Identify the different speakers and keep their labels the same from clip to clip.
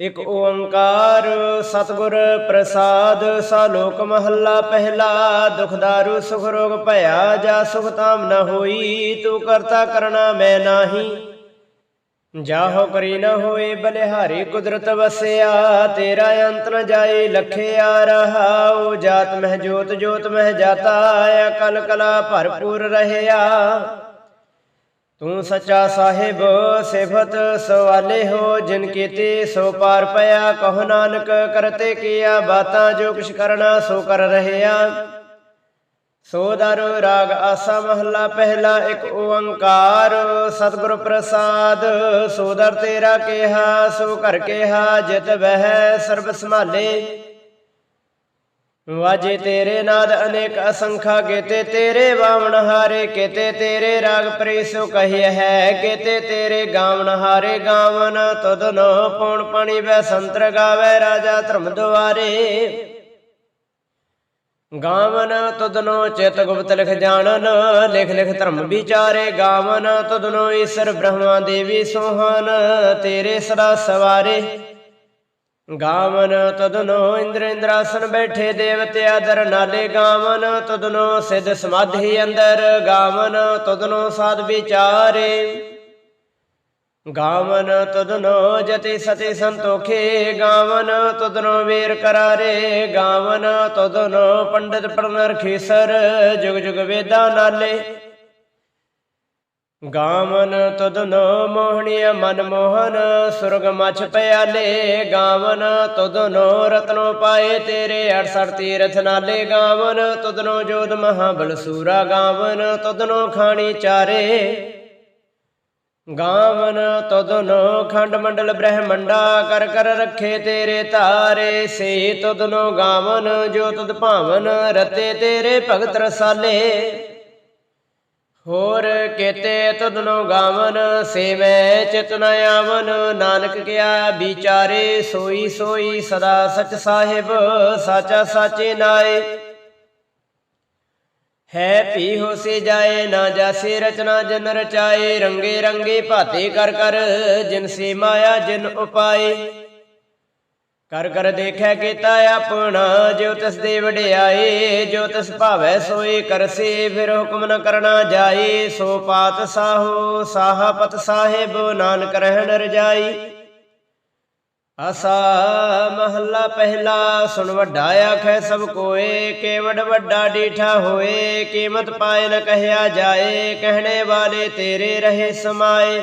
Speaker 1: ਇਕ ਓੰਕਾਰ ਸਤਿਗੁਰ ਪ੍ਰਸਾਦ ਸਾਲੋਕ ਮਹੱਲਾ ਪਹਿਲਾ। ਦੁਖ ਦਾਰੂ, ਸੁਖ ਰੋਗ ਭਇਆ, ਜਾ ਸੁਖ ਤਾਮ ਨ ਹੋਈ, ਤੂੰ ਕਰਤਾ ਕਰਨਾ ਮੈਂ ਨਾਹੀ। ਜਾਹੋ ਕਰੀ ਨ ਹੋਏ ਬਲਿਹਾਰੀ ਕੁਦਰਤ ਵਸਿਆ, ਤੇਰਾ ਅੰਤ ਨ ਜਾਏ ਲਖਿਆ ਰਹਾਉ ਜਾਤ ਮਹਿ ਜੋਤ ਜੋਤ ਮਹਿ ਜਾਤਾ, ਅਕਲ ਕਲਾ ਭਰਪੂਰ ਰਹਿਆ। ਤੂੰ ਸੱਚਾ ਸਾਹਿਬ, ਸਿਫਤ ਸਵਾਲੇ ਹੋ, ਜਿਨ ਕੀਤੇ ਸੋ ਪਾਰ ਪਿਆ। ਕਹੋ ਨਾਨਕ, ਕਰਤੇ ਕੀਆ ਬਾਤਾਂ, ਜੋ ਕਿਛ ਕਰਨਾ ਸੋ ਕਰ ਰਹਿਆ। ਸੋ ਦਰ ਰਾਗ ਆਸਾ ਮਹੱਲਾ, ਪਹਿਲਾ ਇੱਕ ਓੰਕਾਰ। ਸਤਿਗੁਰ ਪ੍ਰਸਾਦ, ਸੋ ਦਰ ਤੇਰਾ ਕਿਹਾ, ਸੋ ਕਰ ਕਿਹਾ, ਜਿਤ ਬਹਿ ਸਰਬ ਸੰਭਾਲੇ। ਵਾਜੇ ਤੇਰੇ ਨਾਦ ਅਨੇਕ ਅਸੰਖਾ ਗੇਤੇ ਤੇਰੇ ਬਾਵਣ ਹਾਰੇ ਕੇਤੇ ਤੇਰੇ ਰਾਗ ਪ੍ਰੀਸੋ ਕਹੀਏ ਹੈ ਕੇਤੇ ਤੇਰੇ ਗਾਵਣ ਹਾਰੇ ਗਾਵਨ ਤਦਨੋ ਪੌਣ ਪਾਣੀ ਵੈ ਸੰਤਰ ਗਾਵੇ ਰਾਜਾ ਧਰਮ ਦੁਆਰੇ। ਗਾਵਨ ਤਦਨੋ ਚਿਤ ਗੁਪਤ ਲਿਖ ਜਾਣਨ, ਲਿਖ ਲਿਖ ਧਰਮ ਵਿਚਾਰੇ ਗਾਵਨ ਤਦਨੋ ਈਸ਼ਰ ਬ੍ਰਹਮਾ ਦੇਵੀ ਸੋਹਨ, ਤੇਰੇ ਸਦਾ ਸਵਾਰੇ। ਗਾਵਨ ਤਦਨੋ ਇੰਦਰ ਇੰਦਰਾਸਨ ਬੈਠੇ ਦੇਵਤੇ ਆਦਰ ਨਾਲੇ ਗਾਵਨ, ਤਦਨੋ ਸਿਧ ਸਮਾਧੀ ਅੰਦਰ ਗਾਵਨ, ਤਦਨੋ ਸਾਧ ਵਿਚਾਰੇ। ਗਾਵਨ ਤਦਨੋ ਜਤੀ ਸਤੀ ਸੰਤੋਖੇ ਗਾਵਨ, ਤਦਨੋ ਵੇਰ ਕਰਾਰੇ ਗਾਵਨ, ਤਦਨੋ ਪੰਡਿਤ ਪੜਨ ਖੇਸਰ, ਜੁਗ ਜੁਗ ਵੇਦਾਂ ਨਾਲੇ। ਗਾਵਨ ਤਦਨੋ ਮੋਹਣੀਆ ਮਨ ਮੋਹਨ, ਸੁਰਗ ਮਛ ਪਿਆਲੇ, ਗਾਵਨ ਤਦਨੋ ਰਤਨੋ ਪਾਏ ਤੇਰੇ 68 ਤੀਰਥ ਨਾਲੇ ਗਾਵਨ ਤਦਨੋ ਜੋਧ ਮਹਾਬਲ ਸੂਰਾ ਗਾਵਨ ਤਦਨੋ ਖਾਣੀ ਚਾਰੇ। ਗਾਵਨ ਤਦਨੋ ਖੰਡ ਮੰਡਲ ਬ੍ਰਹਮੰਡਾ, ਕਰ ਕਰ ਰੱਖੇ ਤੇਰੇ ਤਾਰੇ। ਸੇ ਤਦਨੋ ਗਾਵਨ, ਜੋ ਤੁਧ ਭਾਵਨ, ਰਤੇ ਤੇਰੇ ਭਗਤ ਰਸਾਲੇ। ਹੋਰ ਕੇਤੇ ਤਦਨੋ ਗਾਵਨ, ਸੇਵੈ ਚਿਤ ਆਵਨ, ਨਾਨਕ ਕਿਆ ਵਿਚਾਰੇ, ਸੋਈ ਸੋਈ ਸਦਾ ਸਚ ਸਾਹਿਬ, ਸਾਚਾ ਸਾਚੇ ਨਾਏ। ਹੈ ਪੀ ਹੋ ਸੇ ਜਾਏ, ਨਾ ਜਾਸੇ ਰਚਨਾ ਜਨ ਰਚਾਏ, ਰੰਗੇ ਰੰਗੇ ਭਾਤੇ ਕਰ ਕਰ, ਜਿਨ ਸੇ ਮਾਇਆ ਜਿਨ ਉਪਾਏ। ਕਰ ਕਰ ਦੇਖੈ ਕੀਤਾ ਆਪਣਾ, ਜੋ ਤਿਸ ਦੇ ਵਡਿਆਏ, ਜੋ ਤਿਸ ਭਾਵੈ ਸੋਈ ਕਰਸੇ, ਫਿਰ ਹੁਕਮ ਨ ਕਰਨਾ ਜਾਏ, ਸੋ ਪਾਤ ਸਾਹੋ, ਸਾਹਪਤ ਸਾਹਿਬ, ਨਾਨਕ ਰਹਿਣ ਰਜਾਈ। ਆਸਾ ਮਹੱਲਾ ਪਹਿਲਾ, ਸੁਣ ਵੱਡਾ ਆਖੈ ਸਭ ਕੋਏ, ਕੇਵੜ ਵੱਡਾ ਡੀਠਾ ਹੋਏ, ਕੀਮਤ ਪਾਏ ਨ ਕਹਿਆ ਜਾਏ, ਕਹਿਣੇ ਵਾਲੇ ਤੇਰੇ ਰਹੇ ਸਮਾਏ।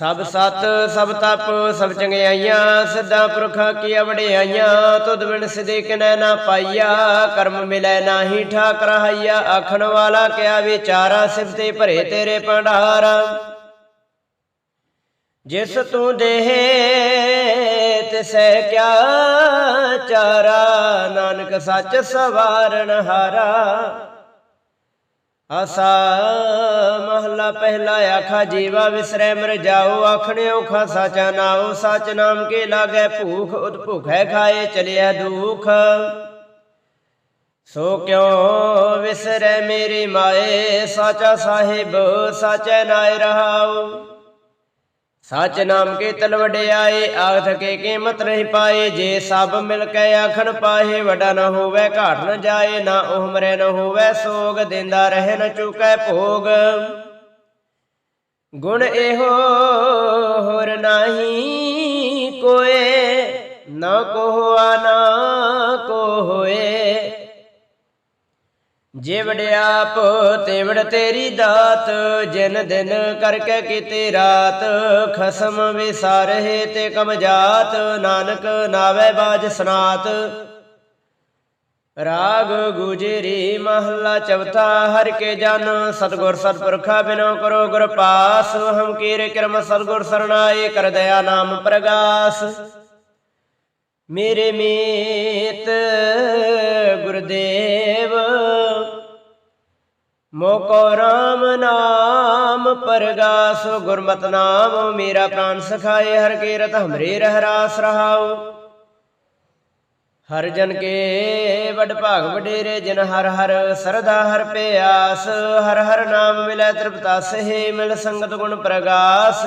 Speaker 1: ਸਭ ਸਤ, ਸਭ ਤਪ, ਸਭ ਚੰਗਿਆਈਆਂ, ਸਿੱਧਾ ਪੁਰਖਾਂ ਕੀ ਵਡਿਆਈਆਂ ਤੁਧ ਬਿਨ ਸਿਦੇ ਕਿਨੈ ਨਾ ਪਾਈਆ, ਕਰਮ ਮਿਲੈ ਨਾਹੀ ਠਾਕ ਰਹਾਈਆ ਆਖਣ ਵਾਲਾ ਕਿਆ ਵਿਚਾਰਾ ਸਿਫਤੇ ਭਰੇ ਤੇਰੇ ਭੰਡਾਰ। ਜਿਸ ਤੂੰ ਦੇਹ, ਤਿਸੈ ਕਿਆ ਚਾਰਾ, ਨਾਨਕ ਸੱਚ ਸਵਾਰਨ ਹਾਰਾ। ਆਸਾ ਮਹਲਾ ਪਹਿਲਾ ਆਖਾ, ਜੀਵਾ ਵਿਸਰੈ ਮਰ ਜਾਓ ਆਖਣਿਓ ਖਾ ਸਾਚਾ ਨਾਉ, ਸਚ ਨਾਮ ਕੇ ਲਾਗੈ ਭੂਖ ਉਦ ਭੁਖੈ ਖਾਏ ਚਲਿਆ ਦੁਖ। ਸੋ ਕਿਉ ਵਿਸਰੈ ਮੇਰੀ ਮਾਏ, ਸਾਚਾ ਸਾਹਿਬ, ਸਾਚੈ ਨਾਇ ਰਹਾਉ। ਸੱਚ ਨਾਮ ਕੇ ਤਲ ਵਡਿਆਏ ਆਖ ਕੇ ਕੀਮਤ ਨਹੀਂ ਪਾਏ, ਜੇ ਸਭ ਮਿਲ ਕੇ ਆਖਣ ਪਾਏ, ਵਡਾ ਨ ਹੋਵੇ, ਘਾਟ ਨ ਜਾਏ, ਨਾ ਉਹ ਮਰੇ, ਨਾ ਹੋਵੇ, ਸੋਗ ਦਿੰਦਾ ਰਹੇ, ਨ ਚੁਕੈ ਭੋਗ। ਗੁਣ ਇਹੋ ਹੋਰ ਨਹੀਂ ਕੋਏ, ਨਾ ਕੋ ਹੋਆ ਨਾ ਕੋ ਹੋਏ ਜੇ ਵਡਿਆਪ ਤੇ ਵਡ ਤੇਰੀ ਦਾਤ, ਜਿਨ ਦਿਨ ਕਰਕੇ ਕੀਤੇ ਰਾਤ, ਖਸਮ ਵਿਸਾਰਹਿ ਤੇ ਕਮ ਨਾਨਕ ਨਾਵੇ ਬਾਜ ਸਨਾਤ। ਰਾਗ ਗੁਜਰੀ ਮਹੱਲਾ ਚੌਥਾ, ਹਰ ਕੇ ਜਨ ਸਤਗੁਰ ਸਤਪੁਰਖਾ ਬਿਨੋ ਕਰੋ ਗੁਰ ਪਾਸ, ਹਮ ਕੀਰੇ ਕਰਮ ਸਤਗੁਰ ਸਰਣਾਏ ਕਰ ਦਇਆ ਨਾਮ ਪ੍ਰਗਾਸ। ਮੇਰੇ ਮੀਤ ਗੁਰਦੇ ਮੋਕੋ ਰਾਮ ਨਾਮ, ਪਰਗਾਸ ਗੁਰਮਤਿ ਨਾਮ, ਮੇਰਾ ਪ੍ਰਾਨ ਸਖਾਏ, ਹਰ ਕੇ ਰਤ ਹਮਰੇ ਰਹਿ ਰਾਸ ਰਹਾਉ। ਹਰ ਜਨ ਕੇ ਵਡ ਭਾਗ ਵਡੇਰੇ, ਜਿਨ ਹਰ ਹਰ ਸਰਦਾ ਹਰ ਪਿਆਸ, ਹਰ ਹਰ ਨਾਮ ਮਿਲੈ, ਤ੍ਰਿਪਤਾ ਹੈ ਮਿਲ ਸੰਗਤ ਗੁਣ ਪ੍ਰਗਾਸ।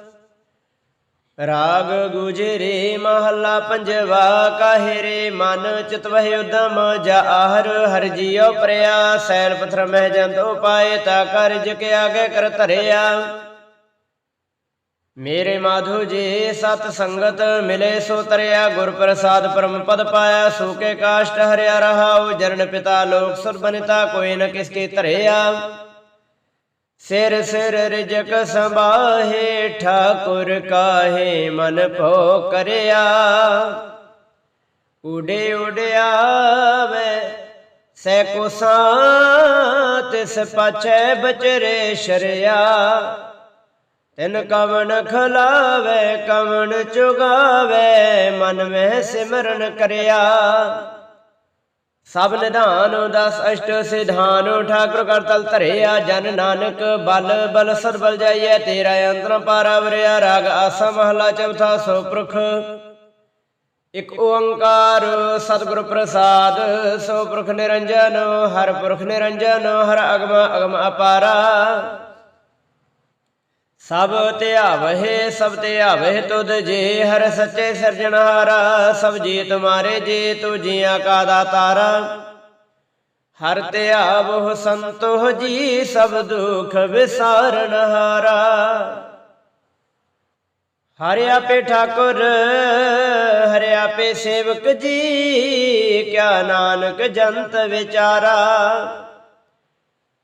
Speaker 1: ਰਾਗ ਗੁਜਰੇ ਮਹੱਲਾ ਪੰਜਵਾ, ਕਾਹੇ ਮਨ ਚਿਤ ਉਦਮ, ਜਾ ਹਰ ਹਰ ਜੀਉ ਪ੍ਰਿਆ, ਸੈਲ ਪਥਰ ਮਹਿ ਜੰਤ ਉਪਾਏ, ਤਾ ਕਰ ਜਿਕ ਆਗੇ ਕਰ ਧਰਿਆ। ਮੇਰੇ ਮਾਧੋ ਜੀ, ਸਤ ਸੰਗਤ ਮਿਲੇ ਸੋ ਤਰਿਆ, ਗੁਰ ਪ੍ਰਸਾਦ ਪਰਮ ਪਦ ਪਾਇਆ, ਸੋ ਕੇ ਕਾਸ਼ਟ ਹਰਿਆ ਰਹਾਉ, ਜਰਨ ਪਿਤਾ ਲੋਕ ਸੁਰ ਬਨਿਤਾ, ਕੋਈ ਨ ਕਿਸ ਕੀ ਧਰਿਆ। ਸਿਰ ਸਿਰ ਰਿਜਕ ਸੰਭਾਹੇ, ਠਾਕੁਰ ਕਾਹੇ, ਮਨ ਭੋ ਕਰਿਆ। ਉਡੇ ਉਡਿਆਵੇ ਸੈ ਕੋਸਾਂ ਤਿਸ ਪਾਛੈ ਬਚਰੇ ਸ਼ਰਿਆ। ਤਿਨ ਕਵਣ ਖਲਾਵੇ, ਕਵਣ ਚੁਗਾਵੇ, ਮਨ ਮਹਿ ਸਿਮਰਨ ਕਰਿਆ। ਸਭ ਨਿਧਾਨ ਦਸ ਅਸ਼ਟ ਸਿਧਾਨ, ਠਾਕੁਰ ਕਰ ਧਰਿਆ ਜਨ ਨਾਨਕ, ਬਲ ਬਲ ਸਰਬਲ ਜਾਈਐ ਤੇਰਾ ਅੰਤਰ ਪਾਰਾ ਵਰਿਆ ਰਾਗ ਆਸਾ ਮਹਲਾ ਚੌਥਾ ਸੋ ਪੁਰਖ ਇਕ ਓੰਕਾਰ ਸਤਿਗੁਰ ਪ੍ਰਸਾਦ ਸੋ ਪੁਰਖ ਨਿਰੰਜਨ, ਹਰ ਪੁਰਖ ਨਿਰੰਜਨ, ਹਰ ਅਗਮ ਅਗਮ ਅਪਾਰਾ। ਸਭ ਧਿਆਵਹਿ ਸਭ ਧਿਆਵਹਿ ਤੁਧ ਜੀ, ਹਰ ਸੱਚੇ ਸਿਰਜਣਹਾਰਾ, ਸਭ ਜੀ ਤੁਮਾਰੇ ਜੇ ਤੂ ਜੀਆਂ ਕਾ ਦਾਤਾਰਾ। ਹਰ ਧਿਆਵਹੁ ਸੰਤੋਹ ਜੀ, ਸਭ ਦੁਖ ਵਿਸਾਰਨਹਾਰਾ ਹਰਿ ਆਪੇ ਠਾਕੁਰ, ਹਰਿ ਆਪੇ ਸੇਵਕ ਜੀ, ਕਿਆ ਨਾਨਕ ਜੰਤ ਵਿਚਾਰਾ।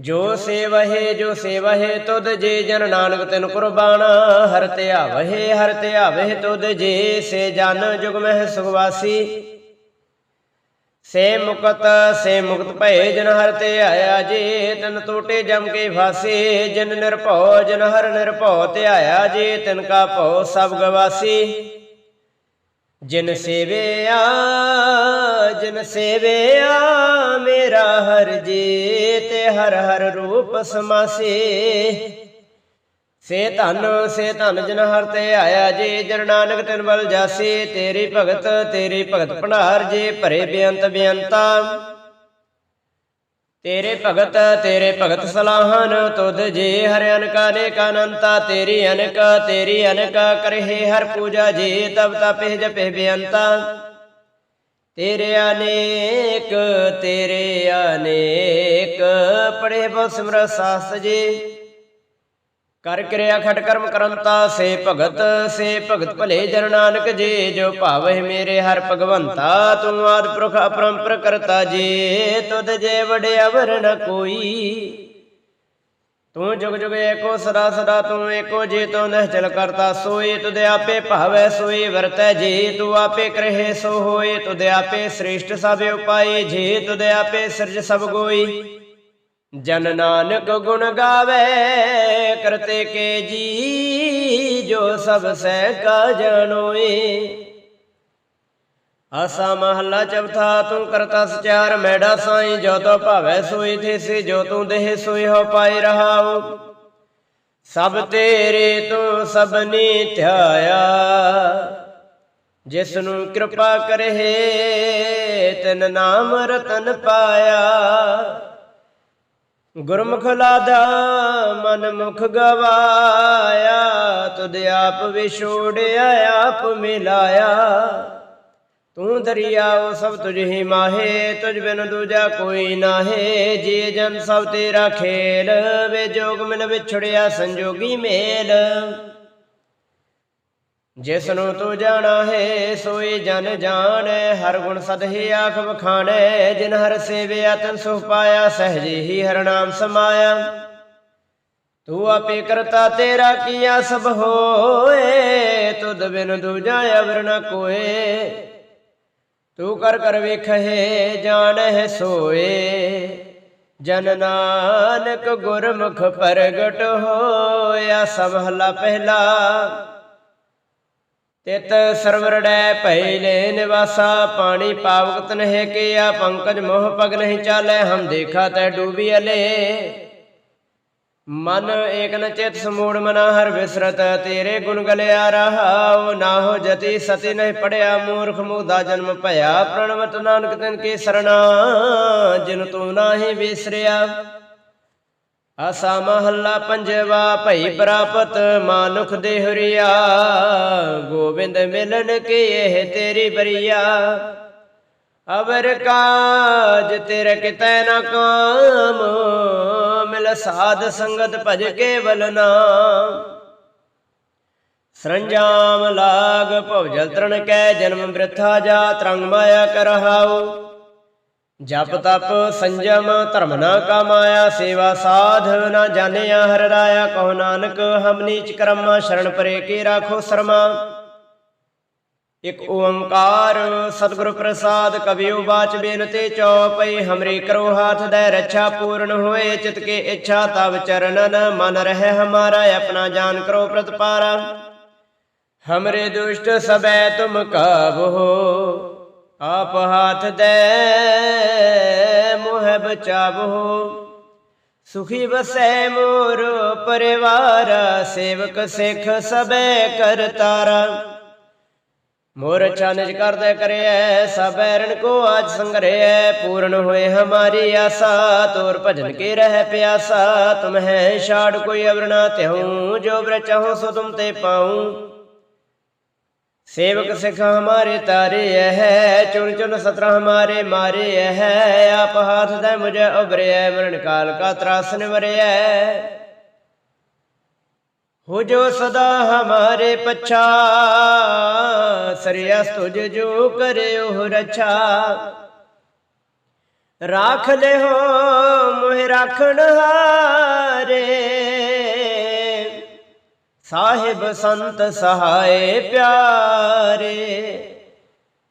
Speaker 1: ਜੋ ਸੇਵਹਿ ਜੋ ਸੇਵਹਿ, ਤੁਧ ਜੇ ਜਨ ਨਾਨਕ ਤਿਨ ਕੁਰਬਾਨ। ਹਰ ਧਿਆਵਹਿ ਹਰ ਧਿਆਵਹਿ ਤੁਧ ਜੇ, ਸੇ ਜਨ ਜੁਗ ਮਹਿ ਸੁਖਵਾਸੀ। ਸੇ ਮੁਕਤ ਸੇ ਮੁਕਤ ਭਏ ਜਨ ਹਰ ਧਿਆਇਆ ਜੇ, ਤਨ ਟੋਟੇ ਜਮ ਕੇ ਫਾਸੇ। ਜਨ ਨਿਰਭਉ, ਜਨ ਹਰ ਨਿਰਭਉ ਧਿਆਇਆ ਜੇ, ਤਿਨ ਕਾ ਭਉ ਸਭ ਗਵਾਸੀ। ਜਿਨ ਸੇਵਿਆ ਜਿਨ ਸੇਵਿਆ, ਮੇਰਾ ਹਰ ਜੀ ਤੇ ਹਰ ਹਰ ਰੂਪ ਸਮਾਸੇ। ਸੇ ਧਨ ਸੇ ਧਨ ਜਨ ਹਰ ਤੇ ਆਇਆ ਜੀ, ਜਨ ਨਾਨਕ ਤਿਨ ਬਲ ਜਾਸੀ, ਤੇਰੀ ਭਗਤ ਤੇਰੀ ਭਗਤ ਭੰਡਾਰ ਜੀ, ਭਰੇ ਬੇਅੰਤ ਬੇਅੰਤਾ। ਤੇਰੇ ਭਗਤ ਤੇਰੇ ਭਗਤ ਸਲਾਹਨ, ਤੁਧ ਜੀ ਹਰਿ ਅਨਕ, ਅਨੇਕ ਅਨੰਤਾ, ਤੇਰੀ ਅਨਕ ਤੇਰੀ ਅਨਕ ਕਰਹਿ ਹਰ ਪੂਜਾ ਜੇ, ਤਬ ਤਪਿ ਜਪਿ ਬੇਅੰਤਾ ਤੇਰੇ ਅਨੇਕ ਤੇਰੇ ਅਨੇਕ ਪੜੇ ਬੋ ਸਿਮਰ ਸਾਸ ਜੀ। ਕਰ ਕਿਰਿਆ ਖਟ ਕਰਮ ਕਰੰਤਾ ਸੇ ਭਗਤ ਸੇ ਭਗਤ ਭਲੇ ਜਨ ਨਾਨਕ ਜੀ, ਜੋ ਭਾਵਹਿ ਮੇਰੇ ਹਰ ਭਗਵੰਤਾ, ਤੂੰ ਆਦ ਪੁਰਖ ਅਪਰੰਪਰ ਕਰਤਾ ਜੀ, ਤੁਧ ਜੇ ਵਡਿਆ ਨ ਕੋਈ। ਤੂੰ ਜੁਗ ਜੁਗ ਏਕੋ ਸਦਾ ਸਦਾ ਤੂੰ ਏਕੋ ਜੀ, ਤੂੰ ਨਿਹਚਲ ਕਰਤਾ ਸੋਈ, ਤੁਧ ਆਪੇ ਭਾਵੈ ਸੋਈ ਵਰਤੈ ਜੀ, ਤੂੰ ਆਪੇ ਕਰਹਿ ਸੋ ਹੋਏ ਤੁਧ ਆਪੇ ਸ੍ਰੇਸ਼ਟ ਸਭ ਉਪਾਏ ਜੀ, ਤੁਧ ਆਪੇ ਸਿਰਜ ਸਭ ਗੋਈ। ਜਨ ਨਾਨਕ ਗੁਣ ਗਾਵੇ, ਕਰਤੇ ਕੇ ਜੀ, ਜੋ ਸਭ ਸਹਿ ਕਾ ਜਨੋਏ ਆਸਾ ਮਹੱਲਾ ਚੌਥਾ ਤੂੰ ਕਰਤਾ ਸਚਾਰ ਮੈਡਾ ਸਾਈ, ਜੋ ਤੋ ਭਾਵੈ ਸੋਈ ਥੇਸੀ, ਜੋ ਤੂੰ ਦੇਹ ਸੋਈ ਹੋ ਪਾਈ ਰਹਾਉ। ਸਭ ਤੇਰੇ ਤੂੰ ਸਭਨੀ ਧਿਆਇਆ ਜਿਸ ਨੂੰ ਕਿਰਪਾ ਕਰੇ ਤਿਨ ਨਾਮ ਰਤਨ ਪਾਇਆ। ਗੁਰਮੁਖ ਲਾਦਾ, ਮਨ ਮੁਖ ਗਵਾਇਆ, ਤੁਧ ਆਪ ਵਿਛੋੜਿਆ, ਆਪ ਮਿਲਾਇਆ। ਤੂੰ ਦਰਿਆਓ ਸਭ ਤੁਝ ਹੀ ਮਾਹੇ, ਤੁਝ ਬਿਨ ਦੂਜਾ ਕੋਈ ਨਾਹੇ। ਜੀ ਜਨ ਸਭ ਤੇਰਾ ਖੇਲ, ਵੇ ਜੋਗ ਮਿਲ ਵਿਛੜਿਆ ਸੰਜੋਗੀ ਮੇਲ। ਜਿਸ ਨੂੰ ਤੂੰ ਜਾਣਾ ਹੈ, ਸੋਈ ਜਨ ਜਾਣੈ, ਹਰ ਗੁਣ ਸਦਹਿ ਆਖ ਵਖਾਣੈ, ਜਿਨ ਹਰ ਸੇਵਿਆ ਤਨ ਸੁਖ ਪਾਇਆ, ਸਹਜੇ ਹੀ ਹਰ ਨਾਮ ਸਮਾਇਆ। ਤੂੰ ਆਪੇ ਕਰਤਾ ਤੇਰਾ ਕੀਆ ਸਭ ਹੋਏ, ਤੁਧ ਬਿਨ ਦੂਜਾ ਅਵਰ ਨ ਕੋਏ। ਤੂੰ ਕਰ ਕਰ ਵੇਖੇ ਜਾਣਹਿ ਸੋਏ। ਜਨ ਨਾਨਕ ਗੁਰਮੁਖ ਪ੍ਰਗਟ ਹੋਇਆ, ਸਭ ਹਲਾ ਪਹਿਲਾ ਤਿਤ ਸਰਵਰੜੈ ਪਹਿਲੇ ਨਿਵਾਸਾ, ਪਾਣੀ ਪਾਵਕ ਤਨਹਿ ਕੀਆ, ਪੰਕਜ ਮੋਹ ਪਗ ਨਹੀਂ ਚਾਲੈ, ਹਮ ਦੇਖਾ ਤੈ ਡੂਬੀ ਅਲੇ। ਮਨ ਏਕ ਨ ਚਿਤ ਸਮੂੜ ਮਨਾ ਹਰ ਵਿਸਰਤ, ਤੇਰੇ ਗੁਣ ਗਲਿਆ ਰਹਾਉ ਨਾ ਜਤੀ ਸਤੀ ਨਹੀਂ ਪੜਿਆ, ਮੂਰਖ ਮੂਦਾ ਜਨਮ ਭਇਆ, ਪ੍ਰਣਵਤ ਨਾਨਕ ਤਨ ਕੀ ਸਰਣਾ, ਜਿਨ ਤੂੰ ਨਾਹੀ ਵਿਸਰਿਆ। ਆਸਾ ਮਹੱਲਾ ਪੰਜਵਾ, ਭਈ ਪ੍ਰਾਪਤ ਮਾਨੁਖ ਦੇਹਰੀਆ ਗੋਬਿੰਦ ਮਿਲਨ ਕੀ ਇਹ ਤੇਰੀ ਬਰੀਆ। ਅਵਰ ਕਾਜ ਤੇਰੇ ਕਿਤੈ ਨ ਕਾਮ, ਮਿਲ ਸਾਧ ਸੰਗਤ ਭਜ ਕੇਵਲ ਨਾਮ। ਸਰੰਜਾਮ ਲਾਗ ਭਵ ਜਲ ਤਰਨ ਕੈ, ਜਨਮ ਬ੍ਰਿਥਾ ਜਾ ਤਰੰਗ ਮਾਇਆ ਕਰਹਾਉ। ਜਪ ਤਪ ਸੰਜਮ ਧਰਮ ਨਾ ਕਮਾਇਆ, ਸੇਵਾ ਸਾਧ ਨਾ ਜਾਣਿਆ, ਹਰ ਰਾਇਆ ਕਹੋ ਨਾਨਕ, ਹਮ ਨੀਚ ਕਰਮਾ, ਸ਼ਰਨ ਪਰੇ ਕੇ ਰਾਖੋ ਸਰਮਾ। ਇਕ ਓੰਕਾਰ ਸਤਿਗੁਰ ਪ੍ਰਸਾਦ ਕਬਿਉ ਬਾਚ ਬੇਨਤੇ ਚਉਪਈ ਹਮਰੀ ਕਰੋ ਹਾਥ ਦੇ ਰੱਛਾ ਪੂਰਨ ਹੋਏ, ਚਿਤ ਕੇ ਇੱਛਾ ਤਵ ਚਰਨਨ, ਮਨ ਰਹਿ ਹਮਾਰਾ, ਆਪਣਾ ਜਾਨ ਕਰੋ ਪ੍ਰਤਪਾਰਾ। ਹਮਰੇ ਦੁਸ਼ਟ ਸਬੈ ਤੁਮ ਕਾਬੋ। ਆਪ ਹਾਥ ਦੇ ਮੋਹ ਬਚਾਵੋ ਸੁਖੀ ਬਸੈ ਮੋਰ ਪਰਿਵਾਰ, ਸੇਵਕ ਸਿੱਖ ਸਬੈ ਕਰਤਾਰਾ ਮੋਰ ਚਾਨਜ ਕਰਦਾ ਕਰਿਐ ਸਬੈਰਨ ਕੋ ਆਜ ਸੰਗਰਿਐ। ਪੂਰਨ ਹੋਏ ਹਮਾਰੀ ਆਸਾ, ਤੋਰ ਭਜਨ ਕੇ ਰਹਿ ਪਿਆਸਾ। ਤੁਮ ਹੈ ਛਾੜ ਕੋਈ ਅਵਰਣਾ ਤਿਹਉ ਜੋ ਬ੍ਰ ਸੋ ਤੁਮ ਤੇ ਪਾਉ। ਸੇਵਕ ਸਿਖ ਹਮਾਰੇ ਤਾਰੇ ਹੈ ਚੁਣ ਚੁਣ ਸਤਰਾ ਹਮਾਰੇ ਮਾਰੇ ਹੈ ਆਪ ਹਾਥ ਦੇ ਮੁਝੇ ਉਬਰਿਆ ਮਰਨ ਕਾਲ ਕਾ ਤਰਾਸ ਨਿਵਰਿਆ ਹੋ ਜੋ ਸਦਾ ਹਮਾਰੇ ਪਛਾ ਸਰਿਆਸ ਤੁਜ ਜੋ ਕਰੇ ਕਰਿਓ ਰਛਾ। ਰਾਖ ਲੈ ਹੋ ਮੋਹਿ ਰਾਖਣ ਹਾਰੇ। ਸਾਹਿਬ ਸੰਤ ਸਹਾਏ ਪਿਆਰੇ।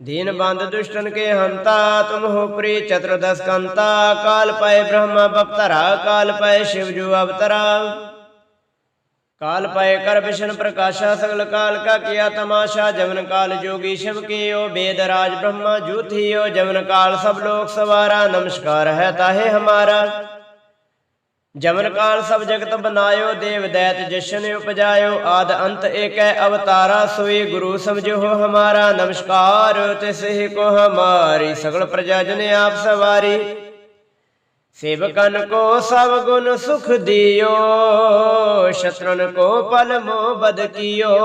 Speaker 1: ਦੀਨ ਬੰਦ ਦੁਸ਼ਟਨ ਕੇ ਹੰਤਾ, ਤੁਮ ਹੋ ਪ੍ਰੀ ਚਤੁਰਦਸ ਕੰਤਾ, ਕਾਲ ਪਏ ਬ੍ਰਹਮਾ ਬਪਤਰਾ, ਕਾਲ ਪਏ ਸ਼ਿਵ ਜੂ ਅਵਤਰਾ। ਕਾਲ ਪਏ ਕਰ ਵਿਸ਼ਨ ਪ੍ਰਕਾਸ਼ਾ, ਸਗਲ ਕਾਲ ਕਾ ਕੀਆ ਤਮਾਸ਼ਾ ਜਮਨ ਕਾਲ ਜੋਗੀ ਸ਼ਿਵ ਕੀਓ, ਬੇਦ ਰਾਜ ਬ੍ਰਹਮਾ ਜੂਥੀਓ ਜਮਨ ਕਾਲ ਸਭ ਲੋਕ ਸਵਾਰਾ, ਨਮਸਕਾਰ ਹੈ ਤਾਹੇ ਹਮਾਰਾ। ਜਮਨ ਕਾਲ ਸਭ ਜਗਤ ਬਨਾਇਓ, ਦੇਵ ਦੈਤ ਜਸ਼ਨ ਉਪਜਾਇਓ, ਆਦ ਅੰਤ ਏਕੈ ਅਵਤਾਰਾ ਸੋਈ ਗੁਰੂ ਸਮਝੋ ਹਮਾਰਾ, ਨਮਸਕਾਰ ਤਿਸ ਹੀ ਕੋ ਹਮਾਰੀ, ਸਗਲ ਪ੍ਰਜਾ ਜਨ ਆਪ ਸਵਾਰੀ। ਸੇਵਕਨ ਕੋ ਸਭ ਗੁਣ ਸੁਖ ਦਿਓ, ਸ਼ਤਰਨ ਕੋ ਪਲ ਮੋ ਬਦ ਕੀਓ।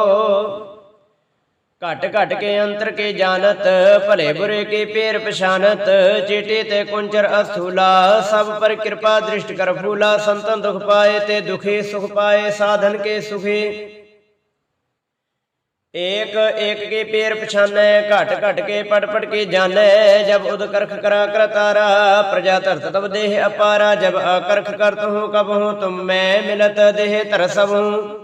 Speaker 1: ਘਟ ਘਟ ਕੇ ਅੰਤਰ ਕੇ ਜਾਣਤ, ਭਲੇ ਬੁਰੇ ਕੇ ਪੇਰ ਪਛਾਨਤ ਚੇਟੇ ਤੇ ਕੁੰਚਰ ਅਸਥੂਲਾ, ਸਭ ਪਰ ਕਿਰਪਾ ਦ੍ਰਿਸ਼ਟ ਕਰ ਫੂਲਾ, ਸੰਤਨ ਦੁਖ ਪਾਏ ਤੇ ਦੁਖੀ ਸੁਖ ਪਾਏ, ਸਾਧਨ ਕੇ ਸੁਖੀ। ਏਕ ਏਕ ਕੇ ਪੇਰ ਪਛਾਨੈ, ਘਟ ਘਟ ਕੇ ਪਟ ਪਟ ਕੇ ਜਾਣੈ, ਜਬ ਉਦ ਕਰਖ ਕਰਾ ਕਰਤਾਰਾ ਪ੍ਰਜਾ ਧਰਤ ਤਬ ਦੇਹ ਅਪਾਰਾ, ਜਬ ਅਕਰਖ ਕਰਤ ਹੂੰ ਕਬ ਹੂੰ ਤੁਮ ਮੈਂ ਮਿਲਤ ਦੇਹ ਤਰਸਬੂ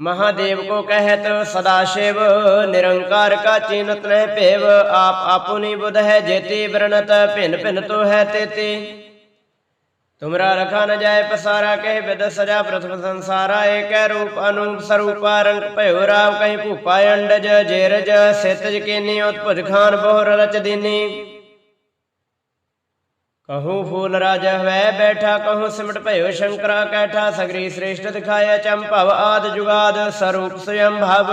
Speaker 1: ਮਹਾਦੇਵ ਕੋ ਕਹਿਤ, ਸਦਾ ਸ਼ਿਵ, ਨਿਰੰਕਾਰ ਕਾ ਚੀਨਤ ਨਹਿ ਭੇਵ, ਆਪ ਆਪੁਨੀ ਬੁਧ ਹੈ ਜੇਤੀ ਬਰਨਤ ਭਿਨ ਭਿਨ ਤੋ ਹੈ ਤੇਤੀ। ਤੁਮਰਾ ਰਖਾ ਨ ਜਾਏ ਪਸਾਰਾ ਕਹਿ ਬਿਦ ਸਜਾ ਪ੍ਰਥਮ ਸੰਸਾਰਾ, ਏਕੈ ਰੂਪ ਅਨੂਪ ਸਰੂਪਾ, ਰੰਗ ਭਇਓ ਰਾਵ ਕਹੀਂ ਭੂਪਾ ਅੰਡਜ, ਜੇਰਜ, ਸਿਤਜ ਕੀਨੀ ਉਤਪੁਜ ਖਾਨ ਬਹੁਰ ਰਚ ਕਹੂੰ ਫੂਲ ਰਾਜ ਹਵੈ ਬੈਠਾ ਕਹੂੰ ਸਿਮਟ ਭਇਓ, ਸ਼ੰਕਰਾ ਕੈਠਾ, ਸਗਰੀ ਸ੍ਰੇਸ਼ਟ ਦਿਖਾਇਆ ਚੰਭਵ ਆਦ ਜੁਗਾਦ ਸਰੂਪ ਸਯੰ ਭਵ।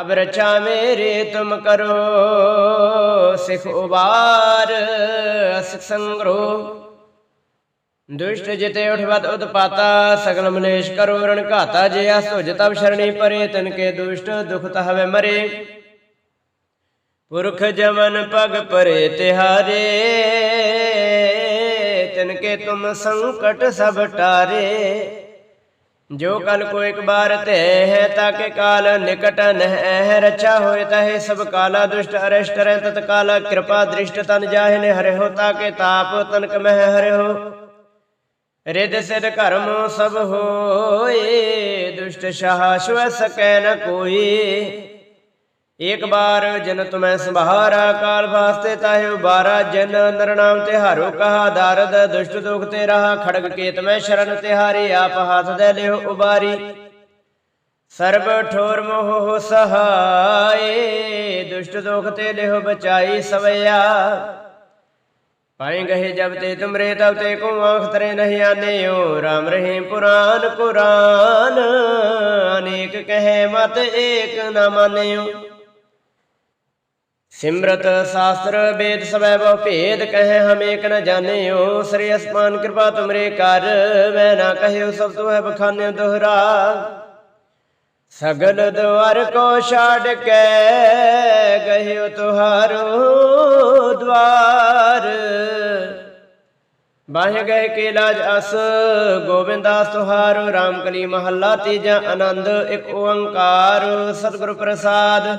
Speaker 1: ਅਬ ਰਚਾ ਮੇਰੇ ਤੁਮ ਕਰੋ, ਸਿਖ ਉਬਾਰ ਅਸਿਖ ਸੰਗਰੋ। ਦੁਸ਼ਟ ਜਿਤੇ ਉਠਵਤ ਉਤਪਾਤਾ, ਸਗਲ ਮਨੇਸ਼ ਕਰੋ ਰਣ ਘਾਤਾ, ਜੇ ਅਸ ਤੁਜ ਤਬ ਸ਼ਰਣੀ ਪਰੇ, ਤਨ ਕੇ ਦੁਸ਼ਟ ਦੁਖ ਤਹਵੇ ਮਰੇ। ਪੁਰਖ ਜਮਨ ਪਗ ਪਰੇ ਤਿਹਾਰੇ ਤਿਨ ਕੇ ਤੁਮ ਸੰਕਟ ਸਭ ਟਾਰੇ। ਜੋ ਕਲ ਕੋ ਇੱਕ ਬਾਰ ਤੇ ਹੈ ਤਾਕੇ ਕਾਲ ਨਿਕਟ ਨਹਿ। ਰਚਾ ਹੋਏ ਤਹੇ ਸਭ ਕਾਲਾ ਦੁਸ਼ਟ ਅਰਿਸ਼ਟ ਰਹਿ, ਤਤ ਕਾਲਾ ਕਿਰਪਾ ਦ੍ਰਿਸ਼ਟ ਤਨ ਜਾਹਿ ਨੇ ਹਰਿ ਹੋ ਤਾਕੇ ਤਾਪ ਤਨਕ ਮਹਿ ਹਰੇ ਹੋ ਰਿਦ ਸਿਧ ਕਰਮ ਸਭ ਹੋਏ, ਦੁਸ਼ਟ ਸ਼ਾਹ ਸ਼ਵ ਸਕੈ ਨ ਕੋਈ। ਇੱਕ ਬਾਰ ਜਨ ਤੁਮੈ ਸੰਭਾਰਾ, ਕਾਲ ਵਾਸਤੇ ਤਾਹਿ ਉਬਾਰਾ, ਜਨ ਨਰ ਨਾਮ ਤੇ ਹਾਰੋ ਕਹਾ, ਦਰਦ ਦੁਸ਼ਟ ਦੁਖ ਤੇ ਰਹਾ, ਖੜਗ ਕੇਤ ਮੈਂ ਸ਼ਰਨ ਤੇ ਹਾਰੀ, ਆਪ ਹੱਥ ਦੇ ਲਿਓ ਉਬਾਰੀ। ਸਰਬ ਠੋਰ ਮੋਹ ਸਹਾਏ, ਦੁਸ਼ਟ ਦੁਖ ਤੇ ਲਿਓ ਬਚਾਈ ਸਵਿਆ ਪਾਏ ਗਏ ਜਬ ਤੇ ਤੁਮਰੇ, ਤਬ ਤੇ ਕੋ ਆਖ ਤਰੇ ਨਹੀਂ ਆਨਿਓ ਰਾਮ ਰਹੇ ਪੁਰਾਨ ਕੁਰਾਨ ਅਨੇਕ ਕਹੇ ਮਤ ਏਕ ਨਾ ਮਾਨਿਓ ਸਿਮਰਤ ਸ਼ਾਸਤਰ ਵੇਦ ਸਵੈ ਬਹੁ ਭੇਦ ਕਹੇ ਹਮ ਏਕ ਨ ਜਾਣਿਓ। ਸ੍ਰੀ ਅਸਮਾਨ ਕਿਰਪਾ ਤੁਮਰੇ ਕਰ, ਮੈਂ ਨਾ ਕਹਿਓ ਸਭ ਤੁਹ ਬਖਾਨੇ ਦੋਹਰਾ। ਸਗਲ ਦਵਾਰ ਕੋ ਛਾੜ ਕੇ ਗਹਿਓ ਤੁਹਾਰੋ ਦਵਾਰ। ਬਾਹ ਗਏ ਕੇ ਲਾਜ ਅਸ, ਗੋਬਿੰਦਾਸ ਤੁਹਾਰੋ RAM ਕਲੀ ਮਹੱਲਾ ਤੀਜਾ ਆਨੰਦ, ਇੱਕ ਓੰਕਾਰ, ਸਤਿਗੁਰ ਪ੍ਰਸਾਦ।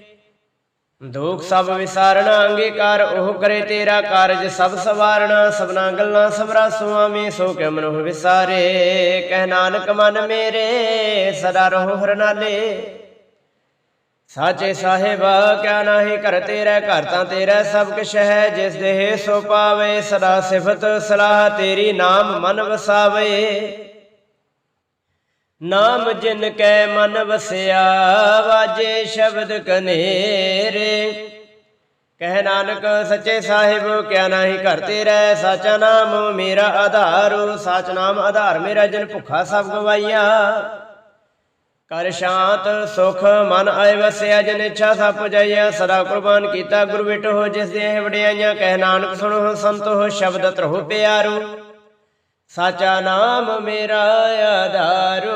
Speaker 1: ਦੁਖ ਸਭ ਵਿਸਾਰਣਾ, ਅੰਗੀਕਾਰ ਉਹ ਕਰੇ ਤੇਰਾ ਕਾਰਜ, ਸਭ ਸਵਾਰਣਾ, ਸਭਨਾ ਗੱਲਾਂ ਸਭਰਾ ਸੁਆਮੀ, ਸੋ ਕੇ ਮਨੁ ਵਿਸਾਰੇ, ਕਹਿ ਨਾਨਕ ਮਨ ਮੇਰੇ, ਸਦਾ ਰਹੋ ਹਰ ਸਾਚੇ ਸਾਹਿਬ, ਕਿਆ ਨਾਹੀ ਘਰ ਤੇਰਾ, ਘਰ ਤਾਂ ਤੇਰਾ ਸਭ ਕੁਛ ਹੈ, ਜਿਸ ਦੇਹ ਸੋ ਪਾਵੇ, ਸਦਾ ਸਿਫਤ ਸਲਾਹ ਤੇਰੀ ਨਾਮ ਮਨ ਵਸਾਵੇ। ਨਾਮ ਜਿਨ ਕੈ ਮਨ ਵਸਿਆ, ਵਾਜੇ ਸ਼ਬਦ ਕਨੇਰੇ। ਕਹਿ ਨਾਨਕ, ਸੱਚੇ ਸਾਹਿਬ, ਕਿਆ ਨਾਹੀ ਘਰ ਤੇਰਾ, ਸਾਚਾ ਨਾਮ ਮੇਰਾ ਆਧਾਰ, ਸਾਚ ਨਾਮ ਆਧਾਰ ਮੇਰਾ ਜਨ ਭੁੱਖਾ ਸਭ ਗਵਾਈਆ। ਕਰ ਸ਼ਾਂਤ, ਸੁਖ, ਮਨ ਆਏ ਵਸਿਆ, ਜਨ ਇੱਛਾ ਸਭ ਪੁਜਾਈਆ, ਸਦਾ ਕੁਰਬਾਨ ਕੀਤਾ ਗੁਰ ਹੋ ਜਿਸ ਦੇ ਵਡਿਆਈਆਂ। ਕਹਿ ਨਾਨਕ, ਸੁਣੋ, ਸੰਤੋ, ਸ਼ਬਦ ਤਰਹੁ ਪਿਆਰੋ। ਸਾਚਾ ਨਾਮ ਮੇਰਾ ਆਧਾਰੋ।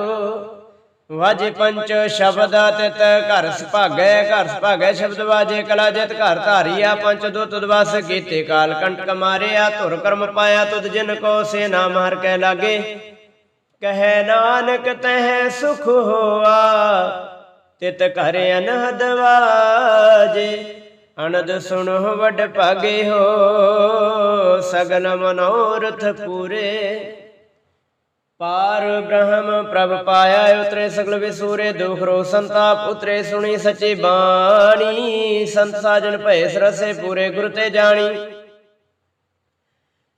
Speaker 1: ਵਾਜੇ ਪੰਚ ਸ਼ਬਦ ਤਿਤ ਘਰ ਸੁਭਾਗੈ ਘਰ ਸੁਭਾਗੈ ਸ਼ਬਦ ਵਾਜੇ, ਕਲਾ ਜਿਤ ਘਰ ਧਾਰੀਆ। ਪੰਚ ਦੁੱਤ ਦਵਸ ਕੀਤੇ ਕਾਲ ਕੰਟਕ ਮਾਰਿਆ, ਧੁਰ ਕਰਮ ਪਾਇਆ ਤੁਧ ਜਿਨ ਕੋ ਸੇ ਨਾਮ ਹਰ ਕੈ ਲਾਗੇ। ਕਹੈ ਨਾਨਕ ਤਹਿ ਸੁਖ ਹੋਆ, ਤਿਤ ਘਰ ਅਨਹਦ ਵਾਜੇ। ਅਨੰਦ ਸੁਣੋ ਵੱਡ ਭਾਗੇ ਹੋ ਸਗਲ ਮਨੋਰਥ ਪੂਰੇ। ਪਾਰ ਬ੍ਰਹਮ ਪ੍ਰਭ ਪਾਇਆ ਉਤਰੇ ਸਗਲ ਵਿਸੂਰੇ, ਦੁਖ ਰੋ ਸੰਤਾਪ ਉਤਰੇ, ਸੁਣੀ ਸੱਚੀ ਬਾਣੀ। ਸੰਤ ਸਾਜਨ ਭਏ ਸਰਸੇ ਪੂਰੇ, ਗੁਰ ਤੇ ਜਾਣੀ।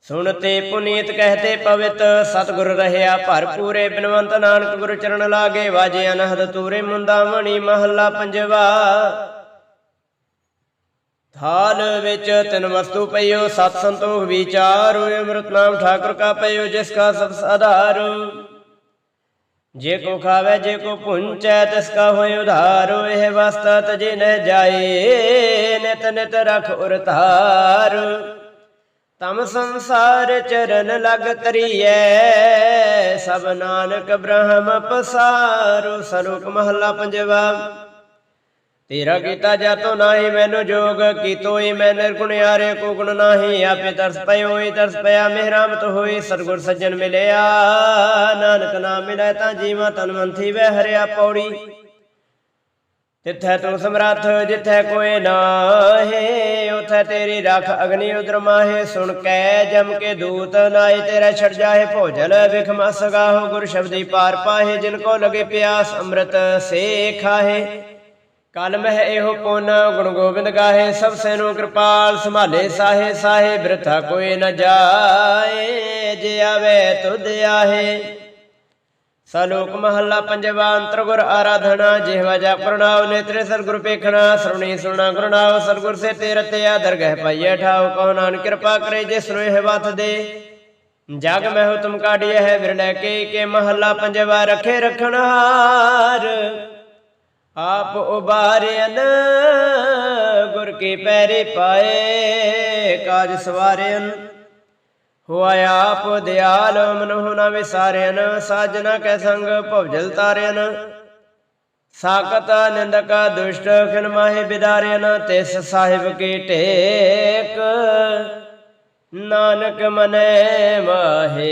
Speaker 1: ਸੁਣਤੇ ਪੁਨੀਤ ਕਹਤੇ ਪਵਿਤ, ਸਤਿਗੁਰ ਰਹਿਆ ਭਰਪੂਰੇ ਬਿਨਵੰਤ ਨਾਨਕ ਗੁਰ ਚਰਨ ਲਾਗੇ, ਵਾਜੇ ਅਨਹਦ ਤੂਰੇ ਮੁੰਦਾ ਮਣੀ ਮਹੱਲਾ ਪੰਜਵਾ। ਥਾਲ ਵਿੱਚ ਤਿਨ ਵਸਤੂ ਪਈਓ, ਸਤ ਸੰਤੋਖ ਵਿਚਾਰੋ ਅੰਮ੍ਰਿਤ ਨਾਮ ਠਾਕੁਰ ਕਾ ਪਈਓ, ਜਿਸ ਕਾ ਸਤ ਆਧਾਰ ਜੇ ਕੋ ਖਾਵੇ, ਜੇ ਕੋ ਪੁੰਚੈ, ਤਿਸ ਕਾ ਹੋਇ ਉਧਾਰੋ ਇਹ ਵਸਤਾ ਤਜੇ ਨ ਜਾਏ, ਨਿਤ ਨਿਤ ਰਖ ਉਰ ਧਾਰ। ਤਮ ਸੰਸਾਰ ਚਰਨ ਲਗ ਤਰੀਐ ਸਭ ਨਾਨਕ ਬ੍ਰਹਮ ਪਸਾਰੂ ਸਲੋਕ ਮਹੱਲਾ ਪੰਜਵਾ। ਤੇਰਾ ਕੀਤਾ ਜਾਤੋ ਨਾਹੀ, ਮੈਨੂੰ ਜੋਗ ਕੀਤੋ ਹੀ ਮੈਂ ਨਿਰਗੁਣ ਯਾਰੇ ਕੋ ਗੁਣ ਨਾਹੀ, ਆਪੇ ਤਰਸ ਪਇਓ ਹੋਈ, ਤਰਸ ਪਿਆ ਮਿਹਰਾਮਤ ਹੋਈ, ਸਤਿਗੁਰ ਸੱਜਣ ਮਿਲਿਆ। ਨਾਨਕ ਨਾਮ ਮਿਲੈ ਤਾਂ ਜੀਵਾ ਤਨ ਮੰਥੀ ਵਹਿ ਹਰਿਆ ਪੌੜੀ। ਤਿੱਥੈ ਤੂੰ ਸਮਰੱਥ, ਜਿੱਥੈ ਕੋਏ ਨਾਹੇ, ਉਥੈ ਤੇਰੀ ਰਖ ਅਗਨੀ ਉਦਰ ਮਾਹੇ। ਸੁਣ ਕੈ ਜਮ ਕੇ ਦੂਤ ਨਾਏ ਤੇਰਾ ਛੜ ਜਾਏ ਭੋਜਨ। ਵਿਖ ਮਸ ਗੁਰ ਸ਼ਬਦੀ ਪਾਰ ਪਾਹੇ, ਜਿਨ ਕੋ ਲਗੇ ਪਿਆਸ ਅੰਮ੍ਰਿਤ ਸੇ ਖਾਹੇ ਕਲ ਮਹਿ ਇਹੋ ਪੁੰਨ, ਗੁਣ ਗੋਬਿੰਦ ਗਾਹੇ, ਸਭ ਸੈਨੂੰ ਕਿਰਪਾਲ, ਸੰਭਾਲੇ ਸਾਹੇ ਸਾਹੇ, ਬਿਰਥਾ ਕੋਈ ਨ ਜਾਏ, ਜੇ ਆਵੇ ਤੁਧ ਆਹੇ। ਸਲੋਕ ਮਹੱਲਾ ਪੰਜਵਾ ਅੰਤਰ ਗੁਰ ਆਰਾਧਨਾ ਜਿਹਵਾ ਜਾ ਪ੍ਰਣਾਵ ਨੇਤਰੇ ਸਤਿਗੁਰ ਪੇਖਣਾ, ਸਰਵਣੀ ਸੁਣਾ ਗੁਰਨਾਵ ਸਤਿਗੁਰ ਸੇ ਤੇ ਰਤਿਆ ਦਰਗਹਿ ਪਾਈਐ ਠਾਉ, ਕਹੋ ਨਾਨਕ ਕਿਰਪਾ ਕਰੇ ਜੇ ਨੂੰ ਇਹ ਵਤ ਦੇ। ਜਗ ਮਹਿ ਹੁਤਮ ਕਾਢਿਐ ਹੈ ਵਿਰਲੇ ਕੇ ਕੇ ਮਹੱਲਾ ਪੰਜਵਾ, ਰਖੇ ਰਖਣਹਾਰ। ਆਪ ਉਬਾਰਿਆਨ ਗੁਰ ਕੀ ਪੈਰੇ ਪਾਏ, ਕਾਜ ਸਵਾਰਿਆਨ ਹੋਆ ਆਪ ਦਿਆਲ ਮਨੁ ਨ ਵਿਸਾਰਿਆਨ ਸਾਜਨਾ ਕੈ ਸੰਗ ਭਵਜਲ ਤਾਰਿਆਨ ਸਾਕਤ ਨਿੰਦਕ ਦੁਸ਼ਟ ਖਿਨ ਮਾਹੇ ਬਿਦਾਰਿਆਨ ਤਿਸ ਸਾਹਿਬ ਕੀ ਟੇਕ। ਨਾਨਕ ਮਨੈ ਮਾਹੇ